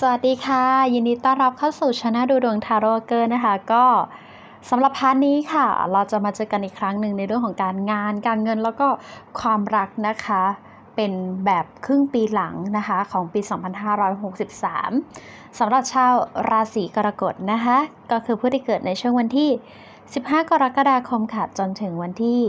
สวัสดีค่ะ ยินดีต้อนรับเข้าสู่ช anel ดูดวงทาโร่เกอร์นะคะ ก็สำหรับพาร์ทนี้ค่ะ เราจะมาเจอกันอีกครั้งหนึ่งในเรื่องของการงาน การเงินแล้วก็ความรักนะคะ เป็นแบบครึ่งปีหลังนะคะของปี 2563 สำหรับชาวราศีกรกฎนะคะ ก็คือผู้ที่เกิดในช่วงวันที่ 15 กรกฎาคมค่ะจนถึงวันที่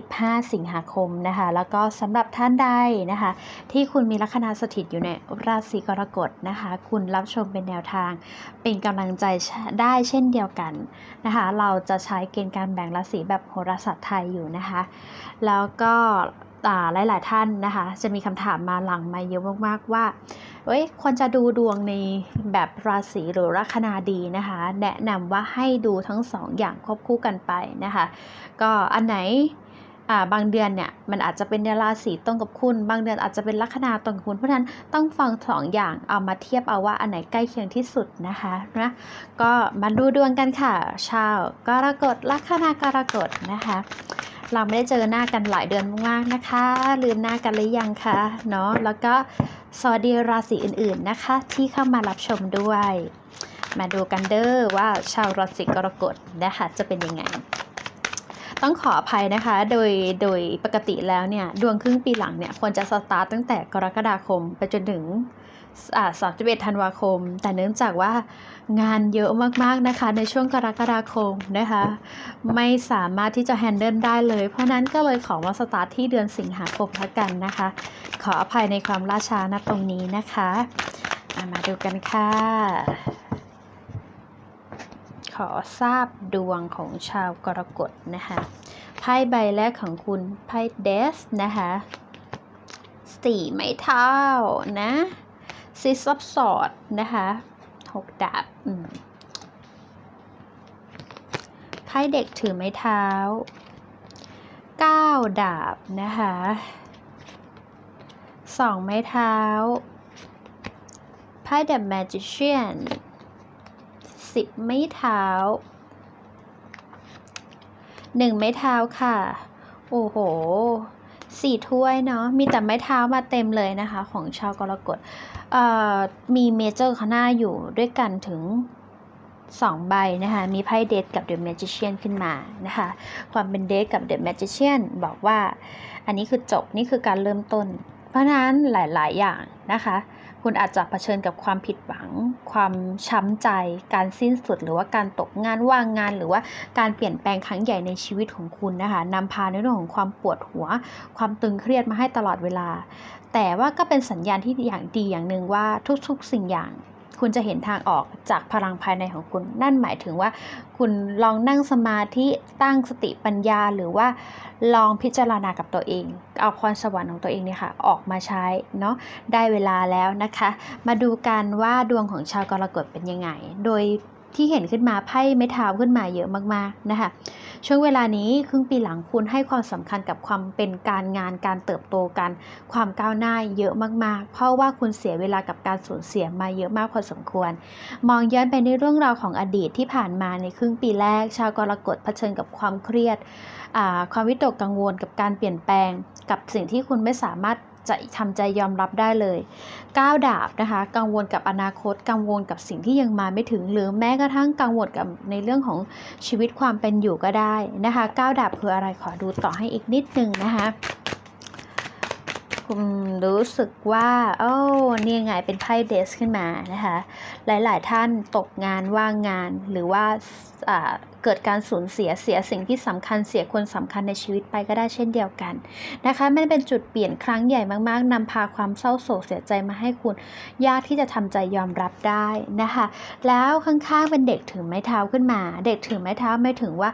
15 สิงหาคมนะคะ แล้วก็สำหรับท่านใดนะคะ ที่คุณมีลัคนาสถิตอยู่ในราศีกรกฎนะคะ คุณรับชมเป็นแนวทาง เป็นกำลังใจได้เช่นเดียวกันนะคะ เราจะใช้เกณฑ์การแบ่งราศีแบบโหราศาสตร์ไทยอยู่นะคะ แล้วก็หลาย ๆ ท่านนะคะ จะมีคำถามมาหลังมาเยอะมาก ๆ ว่าเอ้ยควรจะดูดวงในแบบราศีหรือลัคนาดีนะคะ แนะนำว่าให้ดูทั้งสองอย่างควบคู่กันไปนะคะ ก็อันไหน บางเดือนเนี่ยมันอาจจะเป็นในราศีตรงกับคุณ บางเดือนอาจจะเป็นลัคนาตรงกับคุณ เพราะฉะนั้นต้องฟังสองอย่างเอามาเทียบเอาว่าอันไหนใกล้เคียงที่สุดนะคะนะก็มาดูดวงกันค่ะ ชาวกรกฎลัคนากรกฎนะคะ เราไม่ได้เจอหน้ากันหลายเดือนมากๆนะคะ ลืมหน้ากันหรือยังคะเนาะแล้วก็สวัสดีราศีอื่นๆนะคะ ที่เข้ามารับชมด้วย มาดูกันเด้อว่าชาวราศีกรกฎนะคะจะเป็นยังไง ต้องขออภัยนะคะ โดยโดยปกติแล้วเนี่ยดวงครึ่งปีหลังเนี่ยควรจะสตาร์ตตั้งแต่กรกฎาคมไปจนถึงอ่า31ธันวาคม แต่เนื่องจากว่างานเยอะมากๆนะคะ ในช่วงกรกฎาคมนะคะ ไม่สามารถที่จะแฮนเดิลได้เลย เพราะนั้นก็เลยขอมาสตาร์ทที่เดือนสิงหาคมละกันนะคะ ขออภัยในความล่าช้าณตรงนี้นะคะ มาดูกันค่ะ ขอทราบดวงของชาวกรกฎนะคะไพ่ใบแรกของคุณไพ่เดสนะคะสี่ไม้เท้านะซิสซับสอดนะคะหกดาบไพ่เด็กถือไม้เท้าเก้าดาบนะคะสองไม้เท้าไพ่เดอะแมจิเชียน สิบไม้เท้าหนึ่งไม้เท้าค่ะ โอ้โหสี่ถ้วยเนาะมีแต่ไม้เท้ามาเต็มเลยนะคะ ของชาวกรกฎมีเมเจอร์ข้างหน้าอยู่ด้วยกันถึง2ใบนะคะ มีไพ่เดทกับเดอะแมจิเชียนขึ้นมานะคะ ความเป็นเดทกับเดอะแมจิเชียนบอกว่า อันนี้คือจบ นี่คือการเริ่มต้น เพราะนั้นหลาย ๆ อย่างนะคะ คุณอาจจะเผชิญกับความผิดหวัง ความช้ำใจ การสิ้นสุด หรือว่าการตกงานว่างงาน หรือว่าการเปลี่ยนแปลงครั้งใหญ่ในชีวิตของคุณนะคะนำพาในเรื่องของความปวดหัว ความตึงเครียดมาให้ตลอดเวลา แต่ว่าก็เป็นสัญญาณที่อย่างดีอย่างหนึ่งว่าทุกๆ สิ่งอย่าง คุณจะเห็นทางออกจากพลังภายในของคุณ นั่นหมายถึงว่า คุณลองนั่งสมาธิตั้งสติปัญญาหรือว่าลองพิจารณากับตัวเอง เอาพรสวรรค์ของตัวเองเนี่ยค่ะออกมาใช้เนาะได้เวลาแล้วนะคะ มาดูกันว่าดวงของชาวกรกฎเป็นยังไง โดย ที่เห็นขึ้นมาไพ่ไม้เท้าขึ้นมาเยอะมากๆนะคะช่วงเวลานี้ครึ่งปีหลังคุณให้ความสำคัญกับความเป็นการงานการเติบโตกัน ความก้าวหน้าเยอะมากๆ เพราะว่าคุณเสียเวลากับการสูญเสียมาเยอะมากพอสมควร มองย้อนไปในเรื่องราวของอดีตที่ผ่านมาในครึ่งปีแรก ชาวกรกฎเผชิญกับความเครียดความวิตกกังวลกับการเปลี่ยนแปลง กับสิ่งที่คุณไม่สามารถ จะทำใจยอมรับได้เลยก้าวดาบนะคะ กังวลกับอนาคต กังวลกับสิ่งที่ยังมาไม่ถึง หรือแม้กระทั่งกังวลกับในเรื่องของชีวิตความเป็นอยู่ก็ได้นะคะก้าวดาบคืออะไรขอดูต่อให้อีกนิดนึงนะคะคุณรู้สึกว่าโอ้เนี่ยไงเป็นไพ่เดสขึ้นมานะคะ หลาย ๆ ท่านตกงานว่างงานหรือว่า เกิดการสูญเสียเสียสิ่งที่สำคัญเสียคนสำคัญในชีวิตไปก็ได้เช่นเดียวกันนะคะ มันเป็นจุดเปลี่ยนครั้งใหญ่มากๆนำพาความเศร้าโศกเสียใจมาให้คุณ ยากที่จะทำใจยอมรับได้นะคะ แล้วข้างๆเป็นเด็กถือไม้เท้าขึ้นมา เด็กถือไม้เท้าไม่ถึงว่า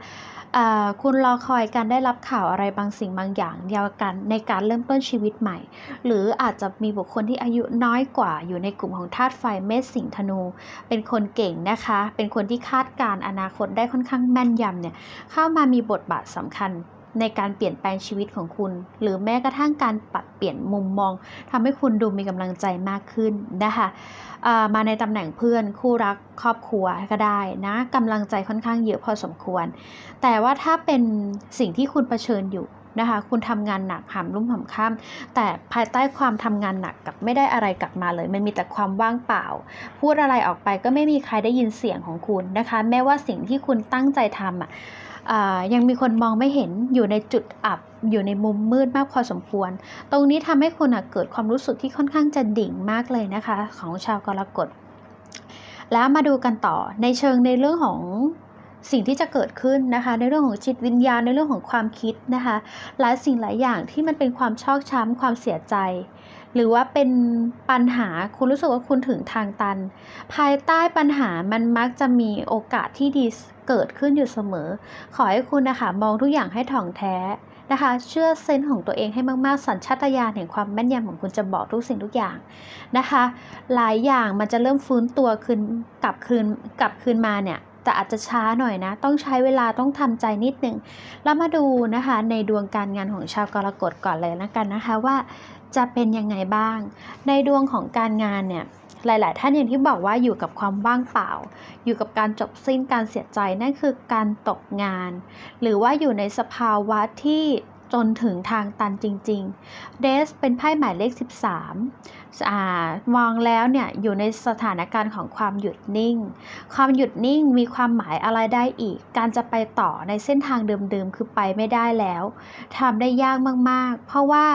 คุณรอคอยการได้รับข่าวอะไรบางสิ่งบางอย่างเดียวกันในการเริ่มต้นชีวิตใหม่ หรืออาจจะมีบุคคลที่อายุน้อยกว่าอยู่ในกลุ่มของธาตุไฟเมษสิงธนู เป็นคนเก่งนะคะ เป็นคนที่คาดการอนาคตได้ค่อนข้างแม่นยำเนี่ยเข้ามามีบทบาทสำคัญในการเปลี่ยนแปลงชีวิตของคุณ หรือแม้กระทั่งการปรับเปลี่ยนมุมมองทำให้คุณดูมีกำลังใจมากขึ้นนะคะมาในตำแหน่งเพื่อนคู่รักครอบครัวก็ได้นะกำลังใจค่อนข้างเยอะพอสมควร แต่ว่าถ้าเป็นสิ่งที่คุณเผชิญอยู่ นะคะคุณทำงานหนักหามรุ่มหามค่ำแต่ภายใต้ความทำงานหนักกับไม่ได้อะไรกลับมาเลย มันมีแต่ความว่างเปล่า พูดอะไรออกไปก็ไม่มีใครได้ยินเสียงของคุณนะคะ แม้ว่าสิ่งที่คุณตั้งใจทำอะอ่ายังมีคนมองไม่เห็นอยู่ในจุดอับอยู่ในมุมมืดมากพอสมควร ตรงนี้ทำให้คุณเกิดความรู้สึกที่ค่อนข้างจะดิ่งมากเลยนะคะ ของชาวกรกฎแล้วมาดูกันต่อในเชิงในเรื่องของ สิ่งที่จะเกิดขึ้นนะคะ ในเรื่องของจิตวิญญาณในเรื่องของความคิดนะคะหลายสิ่งหลายอย่างที่มันเป็นความชอกช้ำความเสียใจ หรือว่าเป็นปัญหาคุณรู้สึกว่าคุณถึงทางตัน ภายใต้ปัญหามันมักจะมีโอกาสที่ดีเกิดขึ้นอยู่เสมอ ขอให้คุณนะคะมองทุกอย่างให้ถ่องแท้นะคะเชื่อเซนส์ของตัวเองให้มาก ๆ สัญชาตญาณแห่งความแม่นยำของคุณจะบอกทุกสิ่งทุกอย่างนะคะ หลายอย่างมันจะเริ่มฟื้นตัวคืนกลับคืนกลับคืนมาเนี่ย แต่อาจจะช้าหน่อยนะ ต้องใช้เวลาต้องทำใจนิดหนึ่งแล้วมาดูนะคะในดวงการงานของชาวกรกฎก่อนเลยแล้วกันนะคะว่าจะเป็นยังไงบ้าง ในดวงของการงานเนี่ยหลาย ๆ ท่านอย่างที่บอกว่าอยู่กับความว่างเปล่า อยู่กับการจบสิ้นการเสียใจนั่นคือการตกงาน หรือว่าอยู่ในสภาวะที่จนถึงทางตันจริง ๆ เดสเป็นไพ่หมายเลข 13อ่า มองแล้วเนี่ยอยู่ในสถานการณ์ของความหยุดนิ่ง ความหยุดนิ่งมีความหมายอะไรได้อีก การจะไปต่อในเส้นทางเดิมๆคือไปไม่ได้แล้วทำได้ยากมากๆ เพราะว่า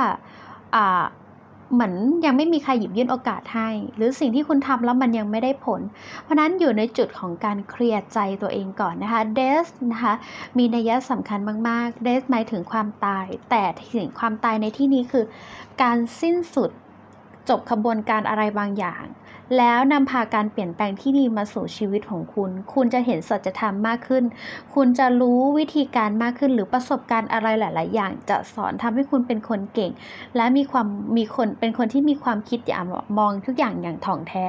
เหมือนยังไม่มีใครหยิบยื่นโอกาสให้ หรือสิ่งที่คุณทำแล้วมันยังไม่ได้ผล เพราะนั้นอยู่ในจุดของการเคลียร์ใจตัวเองก่อนนะคะเดสนะคะมีนัยสำคัญมากๆเดสหมายถึงความตาย แต่ถึงความตายในที่นี้คือ การสิ้นสุด จบขบวนการอะไรบางอย่าง แล้วนำพาการเปลี่ยนแปลงที่ดีมาสู่ชีวิตของคุณ คุณจะเห็นสัจธรรมมากขึ้น คุณจะรู้วิธีการมากขึ้น หรือประสบการณ์อะไรหลาย ๆ อย่าง จะสอนทำให้คุณเป็นคนเก่ง และมีความมีคนเป็นคนที่มีความคิดอย่างมองทุกอย่างอย่างถ่องแท้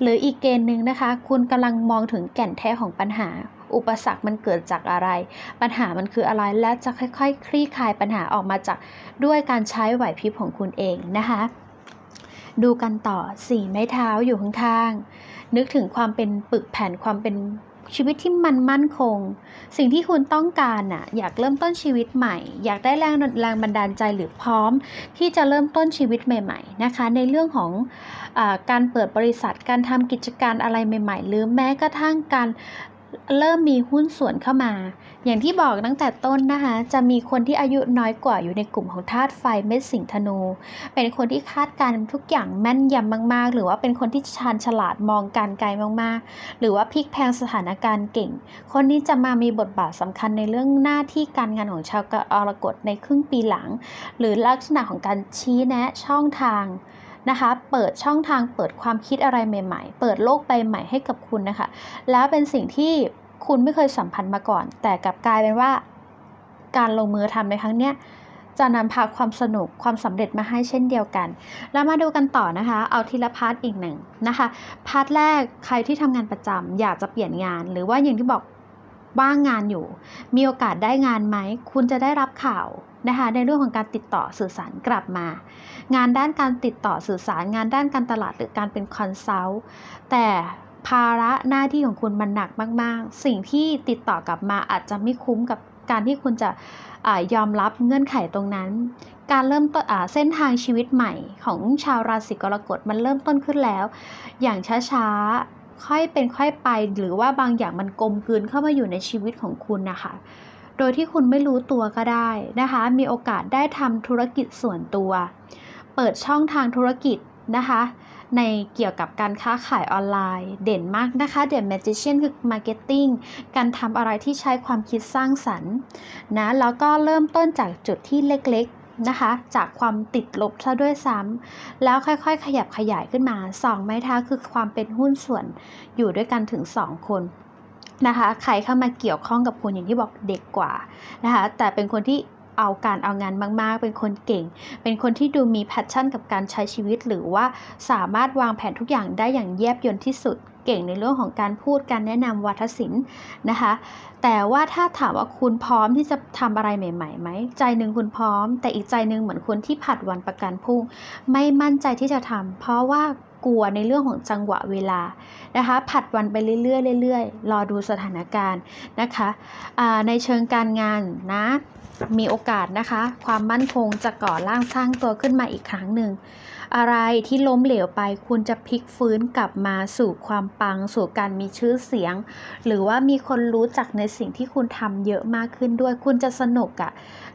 หรืออีกเกณฑ์หนึ่งนะคะ คุณกำลังมองถึงแก่นแท้ของปัญหาอุปสรรคมันเกิดจากอะไร ปัญหามันคืออะไร และจะค่อยๆ คลี่คลายปัญหาออกมาจากด้วยการใช้ไหวพริบของคุณเองนะคะ ดูกันต่อสี่ไม้เท้าอยู่ข้างๆนึกถึงความเป็นปึกแผ่นความเป็นชีวิตที่มันมั่นคง สิ่งที่คุณต้องการน่ะอยากเริ่มต้นชีวิตใหม่ อยากได้แรงแรงบันดาลใจหรือพร้อม ที่จะเริ่มต้นชีวิตใหม่ ๆ นะคะ ในเรื่องของอการเปิดบริษัทการทำกิจการอะไรใหม่ ๆ หรือแม้กระทั่งการ เริ่มมีหุ้นส่วนเข้ามา อย่างที่บอกตั้งแต่ต้นนะคะ จะมีคนที่อายุน้อยกว่าอยู่ในกลุ่มของธาตุไฟเม็ดสิงธนู เป็นคนที่คาดการณ์ทุกอย่างแม่นยำมาก ๆ หรือว่าเป็นคนที่ชาญฉลาดมองการไกลมาก ๆ หรือว่าพลิกแพงสถานการณ์เก่ง คนนี้จะมามีบทบาทสำคัญในเรื่องหน้าที่การงานของชาวกรกฎในครึ่งปีหลัง หรือลักษณะของการชี้แนะช่องทาง นะคะ เปิดช่องทางเปิดความคิดอะไรใหม่ ๆ เปิดโลกใบใหม่ให้กับคุณนะคะ แล้วเป็นสิ่งที่คุณไม่เคยสัมผัสมาก่อน แต่กลับกลายเป็นว่า การลงมือทำในครั้งเนี้ยจะนำพาความสนุกความสำเร็จมาให้เช่นเดียวกัน แล้วมาดูกันต่อนะคะ เอาทีละพาร์ทอีกหนึ่งนะคะ พาร์ทแรกใครที่ทำงานประจำอยากจะเปลี่ยนงาน หรือว่าอย่างที่บอกว่างงานอยู่ มีโอกาสได้งานไหม คุณจะได้รับข่าวนะคะ ในเรื่องของการติดต่อสื่อสารกลับมา งานด้านการติดต่อสื่อสารงานด้านการตลาดหรือการเป็นคอนซัลท์แต่ภาระหน้าที่ของคุณมันหนักมาก ๆ สิ่งที่ติดต่อกลับมาอาจจะไม่คุ้มกับการที่คุณจะอยอมรับเงื่อนไขตรงนั้น การเริ่มต้นเส้นทางชีวิตใหม่ของชาวราศีกรกฎมันเริ่มต้นขึ้นแล้ว อย่างช้า ๆ ค่อยเป็นค่อยไป หรือว่าบางอย่างมันกลมกลืนเข้ามาอยู่ในชีวิตของคุณนะคะ โดยที่คุณไม่รู้ตัวก็ได้นะคะ มีโอกาสได้ทำธุรกิจส่วนตัว เปิดช่องทางธุรกิจนะคะ ในเกี่ยวกับการค้าขายออนไลน์ เด่นมากนะคะ เด่น Magician คือ Marketing การทำอะไรที่ใช้ความคิดสร้างสรรค์นะแล้วก็เริ่มต้นจากจุดที่เล็กๆนะคะ จากความติดลบซะด้วยซ้ำแล้วค่อยๆ ขยับขยายขึ้นมา 2 ไม้เท้าคือความเป็นหุ้นส่วนอยู่ด้วยกันถึง 2 คนนะคะ ใครเข้ามาเกี่ยวข้องกับคุณอย่างที่บอกเด็กกว่านะคะ แต่เป็นคนที่ เอาการเอางานมากๆ เป็นคนเก่ง เป็นคนที่ดูมีแพชชั่นกับการใช้ชีวิต หรือว่าสามารถวางแผนทุกอย่างได้อย่างแยบยลที่สุด เก่งในเรื่องของการพูดการแนะนำวัฒศิลป์นะคะ แต่ว่าถ้าถามว่าคุณพร้อมที่จะทำอะไรใหม่ๆไหมใจหนึ่งคุณพร้อม แต่อีกใจหนึ่งเหมือนคนที่ผัดวันประกันพรุ่ง ไม่มั่นใจที่จะทำเพราะว่ากลัวในเรื่องของจังหวะเวลานะคะผัดวันไปเรื่อยๆเรื่อยๆรอดูสถานการณ์นะคะในเชิงการงานนะ มีโอกาสนะคะ ความมั่นคงจะก่อร่างสร้างตัวขึ้นมาอีกครั้งหนึ่ง อะไรที่ล้มเหลวไปคุณจะพลิกฟื้นกลับมาสู่ความปัง สู่การมีชื่อเสียง หรือว่ามีคนรู้จักในสิ่งที่คุณทำเยอะมากขึ้นด้วย คุณจะสนุกอะ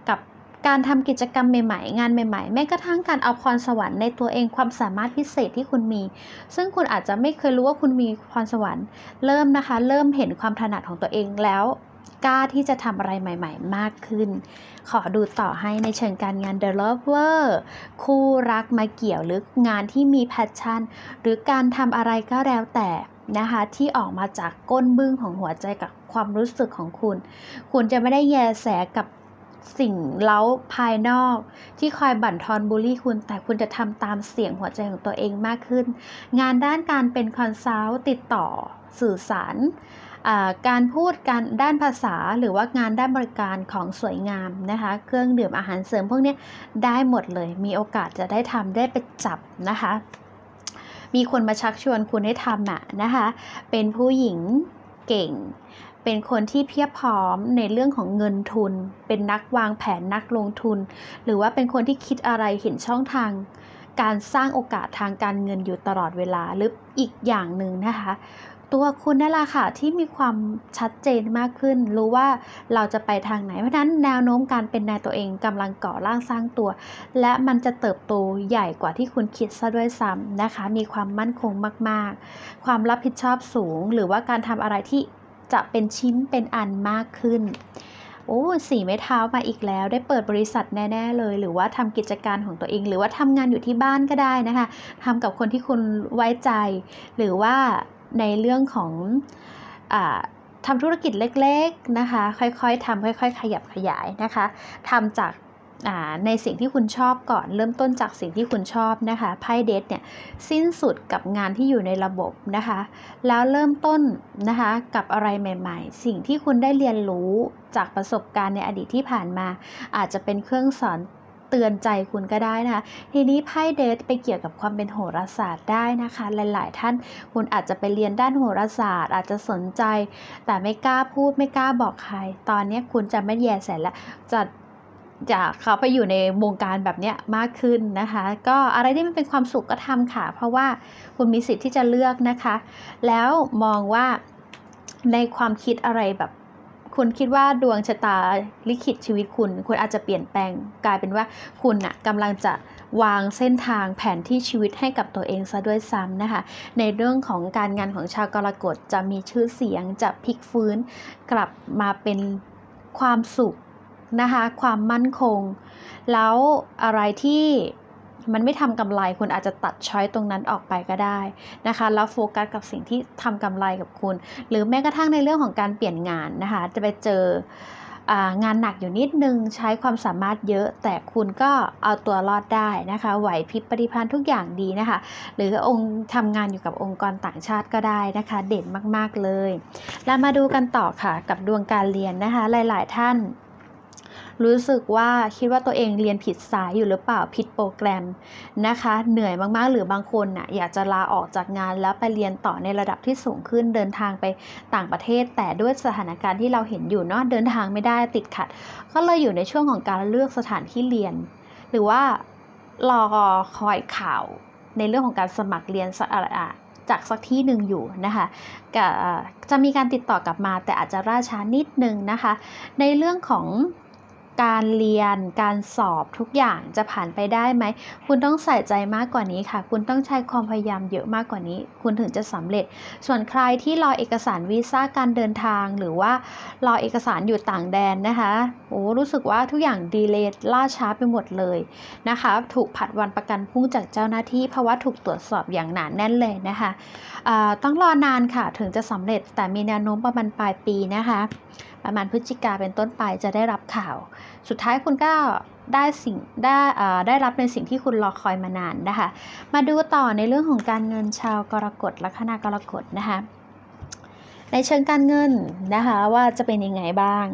กับการทำกิจกรรมใหม่ๆ งานใหม่ๆ แม้กระทั่งการเอาพรสวรรค์ในตัวเองความสามารถพิเศษที่คุณมี ซึ่งคุณอาจจะไม่เคยรู้ว่าคุณมีพรสวรรค์ เริ่มนะคะ เริ่มเห็นความถนัดของตัวเองแล้ว กล้าที่จะทำอะไรใหม่ ๆ มากขึ้น ขอดูต่อให้ในเชิงการงาน The Lover คู่รักมาเกี่ยวหรืองานที่มีแพชชั่น หรือการทำอะไรก็แล้วแต่นะคะที่ออกมาจากก้นบึ้งของหัวใจกับความรู้สึกของคุณ คุณจะไม่ได้แยแสกับสิ่งเล้าภายนอก ที่คอยบั่นทอนบูลลี่คุณ แต่คุณจะทำตามเสียงหัวใจของตัวเองมากขึ้น งานด้านการเป็นคอนซัลท์ติดต่อสื่อสาร การพูดการด้านภาษาหรือว่างานด้านบริการของสวยงามนะคะ เครื่องดื่มอาหารเสริมพวกนี้ได้หมดเลย มีโอกาสจะได้ทำได้ไปจับนะคะ มีคนมาชักชวนคุณให้ทำอะนะคะ เป็นผู้หญิงเก่ง เป็นคนที่เพียบพร้อมในเรื่องของเงินทุน เป็นนักวางแผนนักลงทุน หรือว่าเป็นคนที่คิดอะไรเห็นช่องทางการสร้างโอกาสทางการเงินอยู่ตลอดเวลาหรืออีกอย่างหนึ่งนะคะ ตัวคุณนั่นแหละค่ะที่มีความชัดเจนมากขึ้น รู้ว่าเราจะไปทางไหน เพราะฉะนั้นแนวโน้มการเป็นนายตัวเองกำลังก่อร่างสร้างตัว และมันจะเติบโตใหญ่กว่าที่คุณคิดซะด้วยซ้ำนะคะ มีความมั่นคงมาก ๆ ความรับผิดชอบสูง หรือว่าการทำอะไรที่จะเป็นชิ้นเป็นอันมากขึ้นโอ้สี่ไม้เท้ามาอีกแล้ว ได้เปิดบริษัทแน่ ๆ เลย หรือว่าทำกิจการของตัวเอง หรือว่าทำงานอยู่ที่บ้านก็ได้นะคะทำกับคนที่คุณไว้ใจ หรือว่า ในเรื่องของอทำธุรกิจเล็กๆนะคะ ค่อยๆทำค่อย ๆ ขยับขยายนะคะทำจากในสิ่งที่คุณชอบก่อน เริ่มต้นจากสิ่งที่คุณชอบนะคะไพ่เดทเนี่ยสิ้นสุดกับงานที่อยู่ในระบบนะคะ แล้วเริ่มต้นนะคะกับอะไรใหม่ๆ สิ่งที่คุณได้เรียนรู้จากประสบการณ์ในอดีตที่ผ่านมา อาจจะเป็นเครื่องสอน เตือนใจคุณก็ได้นะคะ ทีนี้ไพ่เดทไปเกี่ยวกับความเป็นโหราศาสตร์ได้นะคะ หลาย ๆ ท่านคุณอาจจะไปเรียนด้านโหราศาสตร์ อาจจะสนใจ แต่ไม่กล้าพูดไม่กล้าบอกใคร ตอนนี้คุณจะไม่แย่แสแล้วจะจะเขาไปอยู่ในวงการแบบเนี้ยมากขึ้นนะคะ ก็อะไรที่มันเป็นความสุขก็ทำค่ะ เพราะว่าคุณมีสิทธิ์ที่จะเลือกนะคะ แล้วมองว่าในความคิดอะไรแบบ คุณคิดว่าดวงชะตาลิขิตชีวิตคุณ คุณอาจจะเปลี่ยนแปลงกลายเป็นว่าคุณน่ะกำลังจะวางเส้นทางแผนที่ชีวิตให้กับตัวเองซะด้วยซ้ำนะคะ ในเรื่องของการงานของชาวกรกฎจะมีชื่อเสียงจะพลิกฟื้น กลับมาเป็นความสุขนะคะ ความมั่นคง แล้วอะไรที่ มันไม่ทำกำไรคุณอาจจะตัดช้อยตรงนั้นออกไปก็ได้นะคะแล้วโฟกัสกับสิ่งที่ทำกำไรกับคุณ หรือแม้กระทั่งในเรื่องของการเปลี่ยนงานนะคะจะไปเจองานหนักอยู่นิดนึงใช้ความสามารถเยอะ แต่คุณก็เอาตัวรอดได้นะคะไหวพริบปฏิภาณทุกอย่างดีนะคะ หรือองค์ทำงานอยู่กับองค์กรต่างชาติก็ได้นะคะ เด่นมากๆเลย แล้วมาดูกันต่อค่ะกับดวงการเรียนนะคะหลาย ๆ ท่าน รู้สึกว่าคิดว่าตัวเองเรียนผิดสายอยู่หรือเปล่าผิดโปรแกรมนะคะ เหนื่อยมากๆ หรือบางคนน่ะอยากจะลาออกจากงานแล้วไปเรียนต่อในระดับที่สูงขึ้นเดินทางไปต่างประเทศ แต่ด้วยสถานการณ์ที่เราเห็นอยู่เนาะเดินทางไม่ได้ติดขัด ก็เลยอยู่ในช่วงของการเลือกสถานที่เรียน หรือว่ารอคอยข่าวในเรื่องของการสมัครเรียนสักอะไรจากสักที่หนึ่งอยู่นะคะก็จะมีการติดต่อกลับมาแต่อาจจะล่าช้านิดนึงนะคะ ในเรื่องของ การเรียน การสอบทุกอย่างจะผ่านไปได้ไหม คุณต้องใส่ใจมากกว่านี้ค่ะ คุณต้องใช้ความพยายามเยอะมากกว่านี้ คุณถึงจะสำเร็จ ส่วนใครที่รอเอกสารวีซ่าการเดินทาง หรือว่ารอเอกสารอยู่ต่างแดนนะคะโอ้รู้สึกว่าทุกอย่างดีเลย์ล่าช้าไปหมดเลยนะคะ ถูกผัดวันประกันพรุ่งจากเจ้าหน้าที่เพราะว่าถูกตรวจสอบอย่างหนาแน่นเลยนะคะ ต้องรอนานค่ะถึงจะสำเร็จแต่มีแนวโน้มประมาณปลายปีนะคะ ประมาณพฤศจิกาเป็นต้นไปจะได้รับข่าว สุดท้ายคุณก็ได้สิ่งได้ได้รับในสิ่งที่คุณรอคอยมานานนะคะ มาดูต่อในเรื่องของการเงินชาวกรกฎลัคนากรกฎนะคะในเชิงการเงินนะคะว่าจะเป็นยังไงบ้าง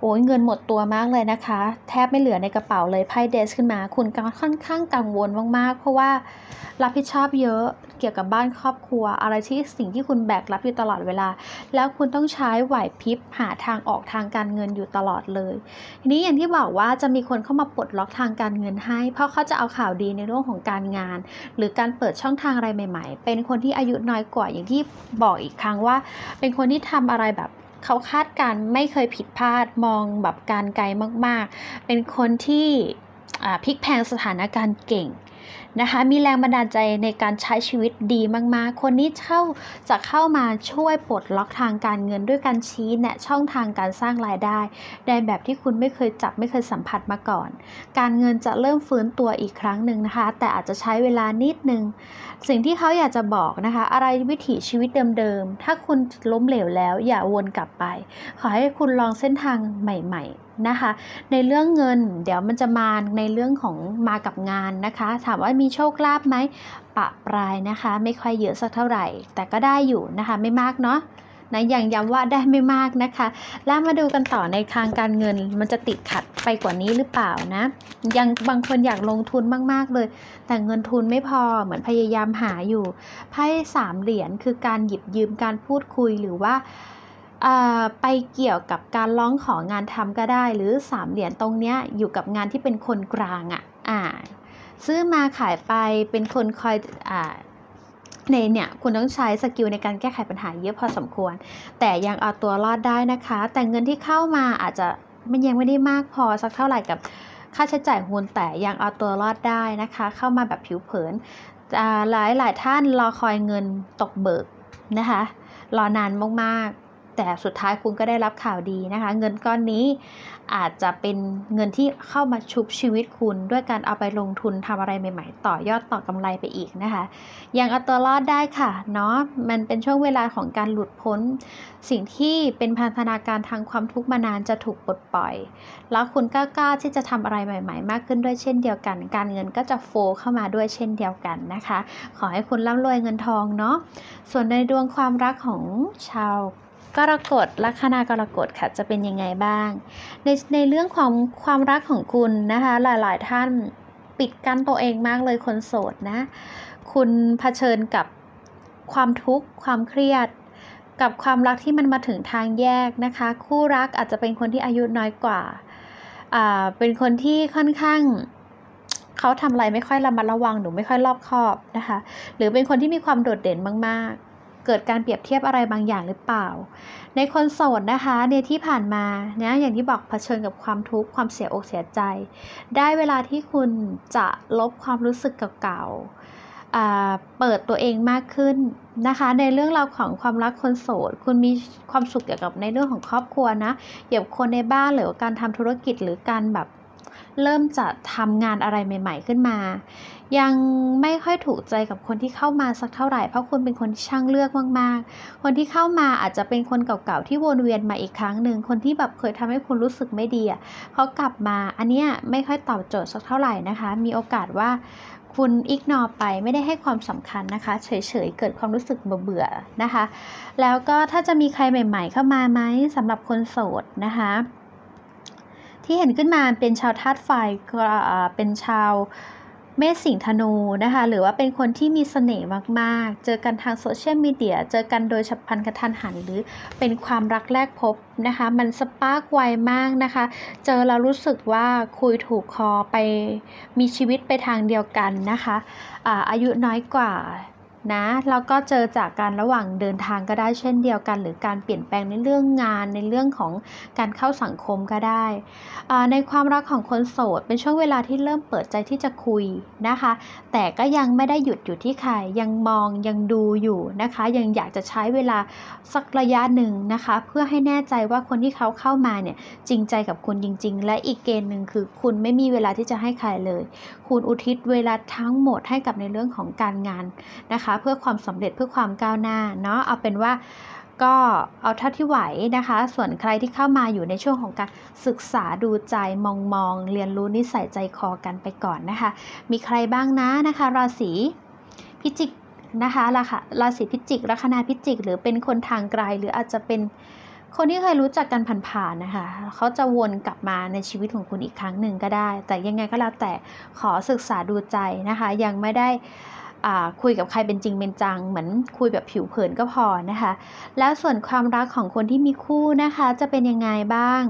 โอ้ยเงินหมดตัวมากเลยนะคะ แทบไม่เหลือในกระเป๋าเลยไพ่เดสขึ้นมา คุณก็ค่อนข้างกังวลมากๆ เพราะว่ารับผิดชอบเยอะ เกี่ยวกับบ้านครอบครัว อะไรที่สิ่งที่คุณแบกรับอยู่ตลอดเวลา แล้วคุณต้องใช้ไหวพริบหาทางออกทางการเงินอยู่ตลอดเลย ทีนี้อย่างที่บอกว่าจะมีคนเข้ามาปลดล็อกทางการเงินให้ เพราะเขาจะเอาข่าวดีในเรื่องของการงาน หรือการเปิดช่องทางอะไรใหม่ ๆ เป็นคนที่อายุน้อยกว่าอย่างที่บอกอีกครั้งว่า เป็นคนที่ทำอะไรแบบเขาคาดการไม่เคยผิดพลาดมองแบบการไกลมาก ๆ เป็นคนที่พลิกแพงสถานการณ์เก่ง นะคะมีแรงบันดาลใจในการใช้ชีวิตดีมากๆ คนนี้เข้าจะเข้ามาช่วยปลดล็อกทางการเงินด้วยการชี้แนะช่องทางการสร้างรายได้ในแบบที่คุณไม่เคยจับไม่เคยสัมผัสมาก่อน การเงินจะเริ่มฟื้นตัวอีกครั้งหนึ่งนะคะ แต่อาจจะใช้เวลานิดนึง สิ่งที่เขาอยากจะบอกนะคะ อะไรวิถีชีวิตเดิมๆ ถ้าคุณล้มเหลวแล้วอย่าวนกลับไป ขอให้คุณลองเส้นทางใหม่ ๆ นะคะ ในเรื่องเงินเดี๋ยวมันจะมาในเรื่องของมากับงานนะคะ ถามว่ามีโชคลาภไหมปะปลายนะคะ ไม่ค่อยเยอะสักเท่าไหร่ แต่ก็ได้อยู่นะคะ ไม่มากเนาะนะอย่างย้ำว่าได้ไม่มากนะคะ แล้วมาดูกันต่อในทางการเงินมันจะติดขัดไปกว่านี้หรือเปล่านะ ยังบางคนอยากลงทุนมาก ๆ เลย แต่เงินทุนไม่พอเหมือนพยายามหาอยู่ไพ่สามเหรียญคือการหยิบยืมการพูดคุยหรือว่า ไปเกี่ยวกับการร้องของานทำก็ได้ หรือสามเหรียญตรงเนี้ยอยู่กับงานที่เป็นคนกลางอะ่ะอ่าซื้อมาขายไปเป็นคนคอยอ่าในเนี่ยคุณต้องใช้สกิลในการแก้ไขปัญหาเยอะพอสมควร แต่ยังเอาตัวรอดได้นะคะ แต่เงินที่เข้ามาอาจจะมันยังไม่ได้มากพอสักเท่าไหร่กับค่าใช้จ่ายหุ้นแต่ยังเอาตัวรอดได้นะคะ เข้ามาแบบผิวเผินหลายหลายท่านรอคอยเงินตกเบิกนะคะ รอนานมากๆ แต่สุดท้ายคุณก็ได้รับข่าวดีนะคะ เงินก้อนนี้อาจจะเป็นเงินที่เข้ามาชุบชีวิตคุณด้วยการเอาไปลงทุนทำอะไรใหม่ๆ ต่อยอดต่อกำไรไปอีกนะคะยังเอาตัวรอดได้ค่ะเนาะมันเป็นช่วงเวลาของการหลุดพ้น สิ่งที่เป็นพันธนาการทางความทุกข์มานานจะถูกปลดปล่อย แล้วคุณก็กล้าที่จะทำอะไรใหม่ ๆ มากขึ้นด้วยเช่นเดียวกัน การเงินก็จะโฟลเข้ามาด้วยเช่นเดียวกันนะคะ ขอให้คุณร่ำรวยเงินทองเนาะส่วนในดวงความรักของชาว กรกฎลัคนากรกฎค่ะจะเป็นยังไงบ้าง ในในเรื่องของความรักของคุณนะคะ หลายๆ ท่านปิดกั้นตัวเองมากเลยคนโสดนะ คุณเผชิญกับความทุกข์ความเครียด กับความรักที่มันมาถึงทางแยกนะคะ คู่รักอาจจะเป็นคนที่อายุน้อยกว่าอ่าเป็นคนที่ค่อนข้างเขาทำอะไรไม่ค่อยระมัดระวังหรือไม่ค่อยรอบคอบนะคะ หรือเป็นคนที่มีความโดดเด่นมาก เกิดการเปรียบเทียบอะไรบางอย่างหรือเปล่า ในคนโสดนะคะในที่ผ่านมาเนี่ยอย่างที่บอกเผชิญกับความทุกข์ความเสียอกเสียใจ ได้เวลาที่คุณจะลบความรู้สึกเก่าๆเปิดตัวเองมากขึ้นนะคะ ในเรื่องราวของความรักคนโสด คุณมีความสุขเกี่ยวกับในเรื่องของครอบครัวนะเกี่ยวกับคนในบ้านหรือการทำธุรกิจหรือการแบบเริ่มจะทำงานอะไรใหม่ ๆ ขึ้นมา ยังไม่ค่อยถูกใจกับคนที่เข้ามาสักเท่าไหร่เพราะคุณเป็นคนช่างเลือกมากๆ คนที่เข้ามาอาจจะเป็นคนเก่าๆที่วนเวียนมาอีกครั้งหนึ่งคนที่แบบเคยทำให้คุณรู้สึกไม่ดีอะเขากลับมาอันเนี้ยไม่ค่อยตอบโจทย์สักเท่าไหร่นะคะ มีโอกาสว่าคุณอิกนอไปไม่ได้ให้ความสำคัญนะคะ เฉยๆ เกิดความรู้สึกเบื่อๆนะคะ แล้วก็ถ้าจะมีใครใหม่ ๆ เข้ามาไหมสำหรับคนโสดนะคะที่เห็นขึ้นมาเป็นชาวธาตุไฟเป็นชาว เมษสิงธนูนะคะ หรือว่าเป็นคนที่มีเสน่ห์มาก ๆ เจอกันทางโซเชียลมีเดีย เจอกันโดยฉับพลันกระทันหัน หรือเป็นความรักแรกพบนะคะ มันสปาร์กไวมากนะคะ เจอแล้วรู้สึกว่าคุยถูกคอไปมีชีวิตไปทางเดียวกันนะคะอาอายุน้อยกว่า นะแล้วก็เจอจากการระหว่างเดินทางก็ได้เช่นเดียวกัน หรือการเปลี่ยนแปลงในเรื่องงานในเรื่องของการเข้าสังคมก็ได้ ในความรักของคนโสด เป็นช่วงเวลาที่เริ่มเปิดใจที่จะคุยนะคะ แต่ก็ยังไม่ได้หยุดอยู่ที่ใครยังมองยังดูอยู่นะคะ ยังอยากจะใช้เวลาสักระยะหนึ่งนะคะ เพื่อให้แน่ใจว่าคนที่เขาเข้ามาเนี่ยจริงใจกับคุณจริง ๆ และอีกเกณฑ์หนึ่งคือ คุณไม่มีเวลาที่จะให้ใครเลย คุณอุทิศเวลาทั้งหมดให้กับในเรื่องของการงานนะคะเพื่อความสำเร็จเพื่อความก้าวหน้าเนาะเอาเป็นว่าก็เอาเท่าที่ไหวนะคะ ส่วนใครที่เข้ามาอยู่ในช่วงของการศึกษาดูใจมองมอง เรียนรู้นิสัยใจคอกันไปก่อนนะคะ มีใครบ้างนะนะคะ ราศีพิจิกนะคะราคาราศีพิจิกลัคนาพิจิก หรือเป็นคนทางไกลหรืออาจจะเป็นคนที่เคยรู้จักกันผ่านๆนะคะ เขาจะวนกลับมาในชีวิตของคุณอีกครั้งหนึ่งก็ได้ แต่ยังไงก็แล้วแต่ขอศึกษาดูใจนะคะ ยังไม่ได้ คุยกับใครเป็นจริงเป็นจัง เหมือนคุยแบบผิวเผินก็พอนะคะ แล้วส่วนความรักของคนที่มีคู่นะคะจะเป็นยังไงบ้าง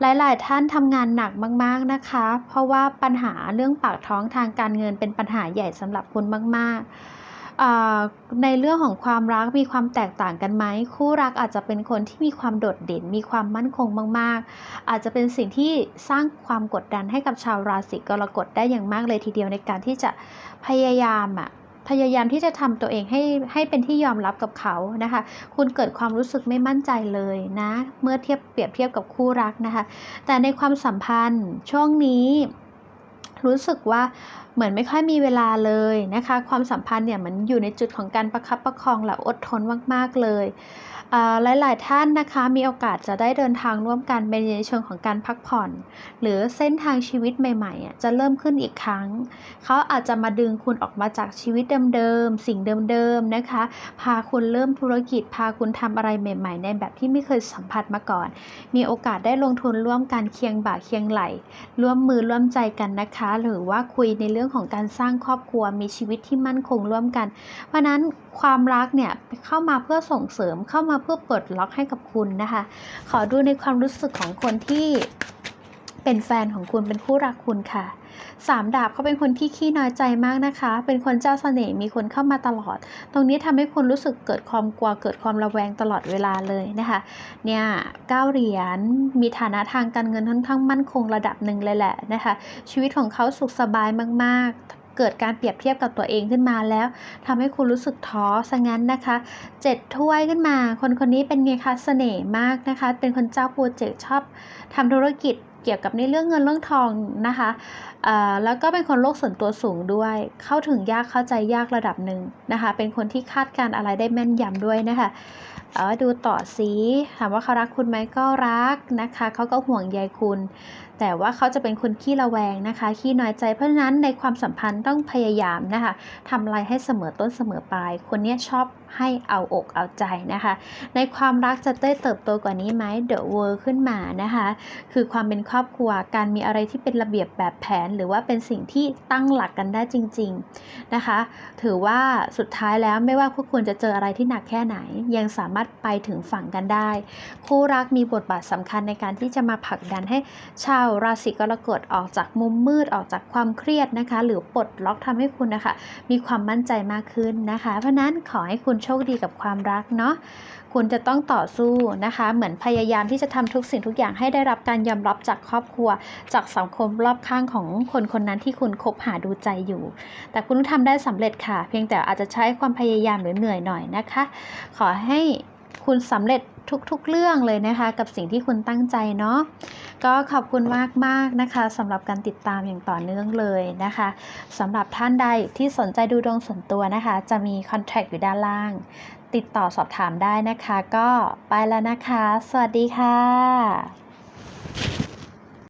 หลายๆ ท่านทำงานหนักมาก ๆนะคะ เพราะว่าปัญหาเรื่องปากท้องทางการเงินเป็นปัญหาใหญ่สำหรับคุณมาก ๆ ในเรื่องของความรักมีความแตกต่างกันไหมคู่รักอาจจะเป็นคนที่มีความโดดเด่น มีความมั่นคงมาก ๆ อาจจะเป็นสิ่งที่สร้างความกดดันให้กับชาวราศีกรกฎได้อย่างมากเลยทีเดียวในการที่จะพยายามอะพยายามที่จะทำตัวเองให้ให้เป็นที่ยอมรับกับเขานะคะ คุณเกิดความรู้สึกไม่มั่นใจเลยนะ เมื่อเทียบเปรียบเทียบกับคู่รักนะคะ แต่ในความสัมพันธ์ช่วงนี้ รู้สึกว่าเหมือนไม่ค่อยมีเวลาเลยนะคะ ความสัมพันธ์เนี่ยมันอยู่ในจุดของการประคับประคองและอดทนมาก ๆ เลยอ่าหลาย ๆ ท่านนะคะมีโอกาสจะได้เดินทางร่วมกันเป็นในเชิงของการพักผ่อน หรือเส้นทางชีวิตใหม่ๆจะเริ่มขึ้นอีกครั้ง เขาอาจจะมาดึงคุณออกมาจากชีวิตเดิม ๆ สิ่งเดิม ๆ นะคะ พาคุณเริ่มธุรกิจ พาคุณทำอะไรใหม่ ๆ ในแบบที่ไม่เคยสัมผัสมาก่อน มีโอกาสได้ลงทุนร่วมกันเคียงบ่าเคียงไหลร่วมมือร่วมใจกันนะคะหรือว่าคุยในเรื่องของการสร้างครอบครัวมีชีวิตที่มั่นคงร่วมกัน เพราะนั้นความรักเนี่ยเข้ามาเพื่อส่งเสริมเข้ามาเพื่อปลดล็อกให้กับคุณนะคะ ขอดูในความรู้สึกของคนที่เป็นแฟนของคุณเป็นคู่รักคุณค่ะ สามดาบเขาเป็นคนที่ขี้น้อยใจมากนะคะ เป็นคนเจ้าเสน่ห์มีคนเข้ามาตลอด ตรงนี้ทำให้คุณรู้สึกเกิดความกลัวเกิดความระแวงตลอดเวลาเลยนะคะเนี่ยเก้าเหรียญมีฐานะทางการเงินค่อนข้างมั่นคงระดับหนึ่งเลยแหละนะคะ ชีวิตของเขาสุขสบายมากๆเกิดการเปรียบเทียบกับตัวเองขึ้นมาแล้วทำให้คุณรู้สึกท้อซะงั้นนะคะเจ็ดถ้วยขึ้นมา คนคนนี้เป็นไงคะเสน่ห์มากนะคะ เป็นคนเจ้าโปรเจกต์ชอบทำธุรกิจเกี่ยวกับในเรื่องเงินเรื่องทองนะคะ แล้วก็เป็นคนโลกส่วนตัวสูงด้วย เข้าถึงยากเข้าใจยากระดับหนึ่งนะคะ เป็นคนที่คาดการณ์อะไรได้แม่นยำด้วยนะคะเอาดูต่อสิถามว่าเขารักคุณไหมก็รักนะคะ เขาก็ห่วงใยคุณ แต่ว่าเขาจะเป็นคนขี้ระแวงนะคะ ขี้น้อยใจเพราะฉะนั้นในความสัมพันธ์ต้องพยายามนะคะทำอะไรให้เสมอต้นเสมอปลาย คนนี้ชอบให้เอาอกเอาใจนะคะ ในความรักจะได้เติบโตกว่านี้ไหมเดอะเวอร์ขึ้นมานะคะ คือความเป็นครอบครัว การมีอะไรที่เป็นระเบียบแบบแผนหรือว่าเป็นสิ่งที่ตั้งหลักกันได้จริง ๆนะคะ ถือว่าสุดท้ายแล้วไม่ว่าพวกคุณจะเจออะไรที่หนักแค่ไหน ยังสามารถไปถึงฝั่งกันได้ คู่รักมีบทบาทสำคัญในการที่จะมาผลักดันให้ชาวราศีกรกฎออกจากมุมมืดออกจากความเครียดนะคะ หรือปลดล็อกทำให้คุณนะคะ มีความมั่นใจมากขึ้นนะคะ เพราะนั้นขอให้คุณโชคดีกับความรักเนาะ คุณจะต้องต่อสู้นะคะ เหมือนพยายามที่จะทำทุกสิ่งทุกอย่างให้ได้รับการยอมรับจากครอบครัว จากสังคมรอบข้างของคนคนนั้นที่คุณคบหาดูใจอยู่ แต่คุณทำได้สำเร็จค่ะ เพียงแต่อาจจะใช้ความพยายามหรือเหนื่อยหน่อยนะคะ ขอให้คุณสำเร็จทุกๆเรื่องเลยนะคะ กับสิ่งที่คุณตั้งใจเนาะก็ขอบคุณมากๆนะคะสำหรับการติดตามอย่างต่อเนื่องเลยนะคะสำหรับท่านใดที่สนใจดูดวงส่วนตัวนะคะ จะมีคอนแทคอยู่ด้านล่าง ติดต่อสอบถามได้นะคะ ก็ไปแล้วนะคะ สวัสดีค่ะ